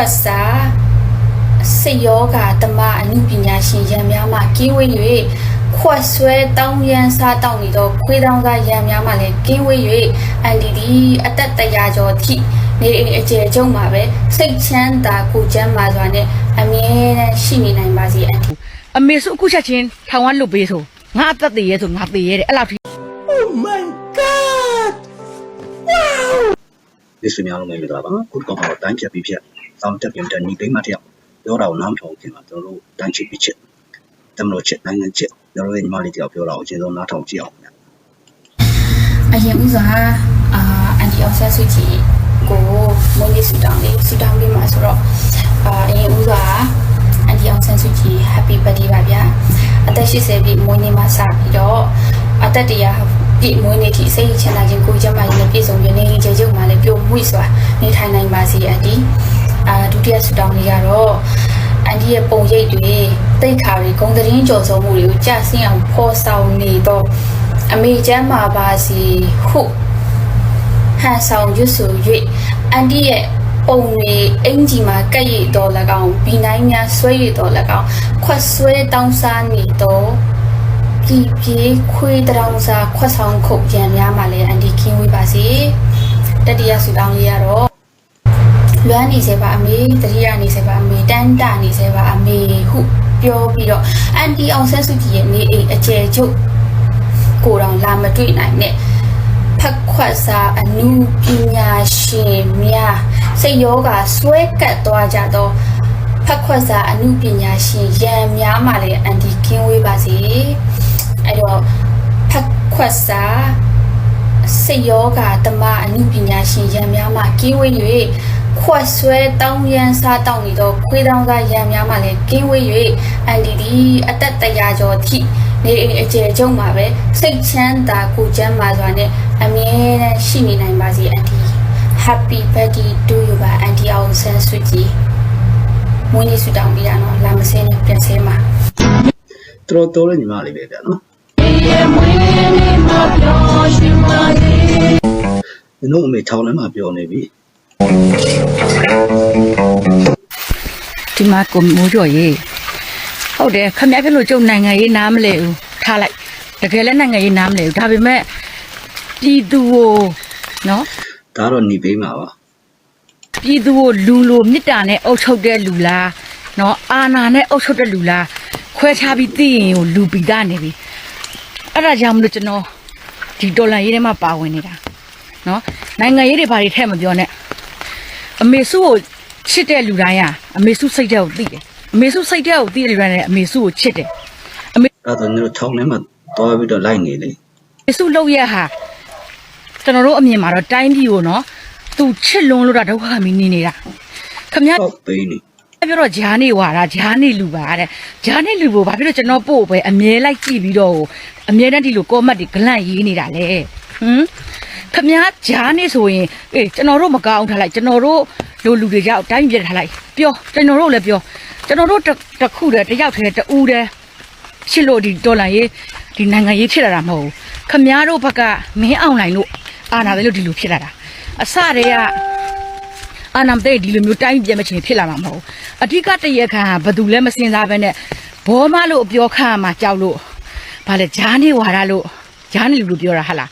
ခွက်စာစိတ်ယောဂတမအနုပညာရှင်ရံများမှကင်းဝေး၍ခွက်ဆွဲတောင်းရန်စားတောင်းနေသောခွေးတောင်းသားရံများမှလည်းကင်းဝေး၍အန်ဒီဒီအသက်တရာကျော်ထိနေအိမ်အကျယ်ကျုံမှာပဲစိတ်ချမ်းသာကိုယ်ချမ်းသာစွာနဲ့အမြဲတမ်းရှိနေနိုင်ပါစေအန်ဒီအမေစုအခုချက်ချင်းထောင်ဝမ်းလွတ်ပေးဆိုငါအသက်သေးရဲဆိုငါသေးရဲတဲ့အဲ့လောက်ထိဒီဆွေများလုံးလည်းလာပါခုကောင်တော့တိုင်းဖြတ်ပြီးဖြ တ်စောင်းတက်ပြန်တက်ညီပိမတယောက်ပြောတာကိုနားမထောင်ခင်မှာကျွန်တော်တို့တိုင်းချစ်ပြီးချစ်တမလို့ချစ်နိုင်ငံချစ်ကျွန်တော်တို့ညီမလေးတယောက်ပြောတာကိုအချိန်ဆုံးနားထောင်ကြည့်အောင်ဗျာအရင်ဥစွာအာအန်တီအောက်ဆန်ဆွချီကိုမွေးနေ့ဆူတောင်းလေးဆူတောင်းလေးမှာဆိုတော့အာအရင်ဥစွာအန်တီအောက်ဆန်ဆွချီ happy birthday ပါဗျာအသက်80ပြည့်မွေးနေ့မှာစပြီးတော့အသက်တရာပြည့်မွေးနေ့ထိစိတ်ချမ်းသာခြင်းကိုယ်ကျန်းမာရေးနဲ့ပြည့်စုံခြင်းနေကြကြုံမှာလည်းပြုံးမှုစွာနေထိုင်နိုင်ပါစေအန်တီ အာဒုတိယဆူတောင်းလေးကတော့အန်တီရဲ့ပုံရိပ်တွေတိတ်ခါတွေဂုံသတင်းကြော်စုံမှုတွေကိုကြဆင်းအောင်ဖော်ဆောင်နေတော့အမေကျမ်းမာပါစီဟုဟန်ဆောင်ရွတ်ဆို၍အန်တီရဲ့ပုံတွေအင်ဂျီမှာကက်ရည်တော်၎င်းဘီနိုင်များဆွဲရည်တော်၎င်းခွက်ဆွဲတောင်းစားနေတော့ဒီပြေးခွေးတောင်စားခွက်ဆောင်ခုတ်ရံများမှာလည်းအန်တီခင်းဝေးပါစေတတိယဆူတောင်းလေးရတော့ လွမ်းနေစေပါအမေတတိယနေစေပါအမေတန်းတနေစေပါအမေဟုပြောပြီးတော့အန်တီအောင်ဆန်းစုကြည်ရဲ့နေအိမ်အကျယ်ချုပ်ကိုယ်တော်လာမတွေ့နိုင်နဲ့ဖက်ခွက်စာအနုပညာရှင်များစိတ်ယောဂဆွဲကပ်သွားကြသောဖက်ခွက်စာအနုပညာရှင်ရန်များမှလည်းအန်တီကင်းဝေးပါစေအဲ့တော့ဖက်ခွက်စာစိတ်ယောဂတမအနုပညာရှင်ရန်များမှကင်းဝေး၍ ခွက်ဆွဲတောင်းရန်စားတောင်းနေသောခွေးတောင်းသားရန်များမှလည်းကင်းဝေး၍အန်တီဒီအသက်တရာကျော်ထိနေအိမ်အကျယ်ကျုံမှာပဲစိတ်ချမ်းသာကိုယ်ချမ်းသာစွာနဲ့အမြဲတမ်းရှိနေနိုင်ပါစေအန်တီ Happy birthday to you ပါအန်တီအောင်ဆန်းစုကြည်မွေးနေ့ဆုတောင်းပေးတာနော်လာမစင်းနဲ့ပြန်ဆဲမှာတော်တော်လေးညီမလေးပဲဗျာနော်ဒီတော့အမေထောင်ထဲမှာပြောနေပြီ ဒီမှာကိုမိုးကြော်ရေးဟုတ်တယ်ခမရဖြစ်လို့ကျုံနိုင်ငံရေးနားမလဲဘူးထားလိုက်တကယ်လည်းနိုင်ငံရေးနားမလဲဘူးဒါပေမဲ့ပြည်သူကိုနော်ဒါတော့ညီပိမှာပါပြည်သူကိုလူလိုမေတ္တာနဲ့အုပ်ချုပ်တဲ့လူလားနော်အာနာနဲ့အုပ်ချုပ်တဲ့လူလားခွဲခြားပြီးသိရင်ကိုလူပီတာနေပြီအဲ့ဒါကြောင့်မလို့ကျွန်တော်ဒီဒေါ်လာရေးထဲမှာပါဝင်နေတာနော်နိုင်ငံရေးတွေဘာတွေထည့်မပြောနဲ့ အမေစုကိုချစ်တဲ့လူတိုင်းอ่ะအမေစုစိတ်တဲ့ကိုသိတယ်အမေစုစိတ်တဲ့ကိုသိတဲ့လူတိုင်းလည်းအမေစုကိုချစ်တယ်အမေအဲ့တော့ညီတို့ထောင်ထဲမှာတော်ပြီးတော့လိုက်နေလေအမေစုလောက်ရဟာကျွန်တော်တို့အမြင်မှာတော့တိုင်းပြည်ကိုနော်သူချစ်လွန်းလို့တာဒုက္ခမီနေနေတာခမဟောက်ပေးနေပြောတော့ဂျားနေဝါတာဂျားနေလူပါတဲ့ဂျားနေလူကိုဘာဖြစ်လို့ကျွန်တော်ပို့ပဲအမြဲလိုက်ကြည့်ပြီးတော့အမြဲတမ်းဒီလိုကောမတ်တွေဂလန့်ရေးနေတာလေဟမ် ခမည်းဂျားနေဆိုရင်အေးကျွန်တော်တို့မကောင်းထားလိုက်ကျွန်တော်တို့လူလူတွေကြောက်တိုင်းပြည်ထားလိုက်ပြောကျွန်တော်တို့လည်းပြောကျွန်တော်တို့တစ်တစ်ခုတည်းတစ်ယောက်တည်းတူးတည်းရှစ်လို့ဒီဒေါ်လာရေးဒီနိုင်ငံရေးဖြစ်လာတာမဟုတ်ဘူးခမည်းတို့ဘက်ကမင်းအောင်နိုင်လို့အာနာတယ်လို့ဒီလိုဖြစ်လာတာအစတည်းကအာနမ်တဲ့ဒီလိုမျိုးတိုင်းပြမချင်ဖြစ်လာမှာမဟုတ်ဘူးအဓိကတရခံကဘယ်သူလဲမစင်စားပဲနဲ့ဘောမလို့အပြောခါမှာကြောက်လို့ဗာလဲဂျားနေဝါရလို့ဂျားနေလူလို့ပြောတာဟာလား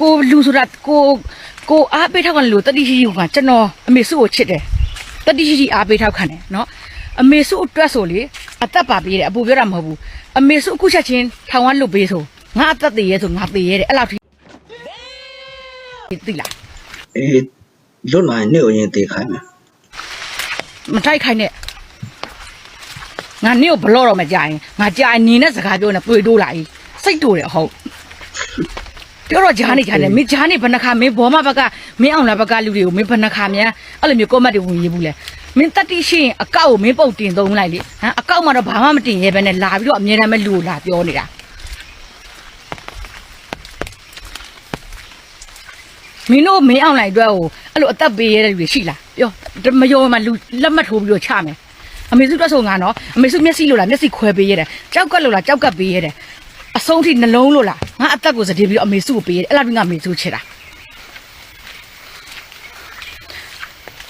ကိုလူဆိုတာကိုကိုအားပေးထောက်ခံလို့တတိရှိရှိကကျွန်တော်အမေစုကိုချစ်တယ်တတိရှိရှိအားပေးထောက်ခံတယ်နော်အမေစုအတွက်ဆိုလေအသက်ပါပေးတယ်အပူပြောတာမဟုတ်ဘူးအမေစုအခုချက်ချင်းထောင်ဝမ်းလွတ်ပေးဆိုငါအသက်သေးရဲဆိုငါသေးရဲတဲ့အဲ့လောက်ထိသိလားအေးလွတ်လာရင်နေ့ကိုရင်တေခိုင်းမယ်မတိုက်ခိုင်းနဲ့ငါနင့်ကိုဘလော့တော့မကြရင်ငါကြာရင်နေနဲ့စကားပြောနေတွေ့တိုးလာ E စိတ်တိုးတယ်ဟုတ် ပြောတော့ဂျားနေဂျားနေမင်းဂျားနေဘယ်နှခါမင်းဘောမဘက်ကမင်းအောင်လာဘက်ကလူတွေကိုမင်းဘယ်နှခါများအဲ့လိုမျိုးကောမတ်တွေဝင်ရေးဘူးလဲမင်းတတိရှိရင်အကောက်ကိုမင်းပုတ်တင်သုံးလိုက်လေဟမ်အကောက်မှတော့ဘာမှမတင်ရဲပဲနဲ့လာပြီးတော့အမြဲတမ်းပဲလူကိုလာပြောနေတာမင်းတို့မင်းအောင်လိုက်အတွက်ကိုအဲ့လိုအသက်ပေးရတဲ့လူတွေရှိလားပြောမယုံမှလူလက်မှတ်ထိုးပြီးတော့ချမယ်အမေစုတွက်ဆိုငါနော်အမေစုမျက်စိလို့လားမျက်စိခွဲပေးရတယ်ကြောက်ကက်လို့လားကြောက်ကက်ပေးရတယ်အ ဆုံးထိနှလုံးလို့လားငါအသက်ကိုစတေးပြီးတော့အမေစုကိုပေးရတယ်အဲ့လားပြီးငါအမေစုချစ်တာ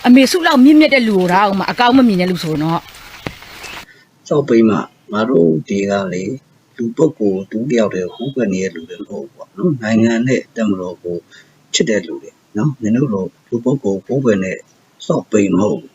အမေစုလောက်မြင့်မြတ်တဲ့လူကိုတော့မှအကောင်းမမြင်တဲ့လူဆိုတော့စောက်ပိမှငါတို့ဒီကလေလူပုဂ္ဂိုလ်တူတယောက်တည်းဟူးပဲနေတဲ့လူတွေမဟုတ်ဘူးပေါ့နော်နိုင်ငံနဲ့တက်မလို့ကိုချစ်တဲ့လူတွေနော်မင်းတို့လိုလူပုဂ္ဂိုလ်ဟူးပဲနဲ့စောက်ပိမဟုတ်ဘူး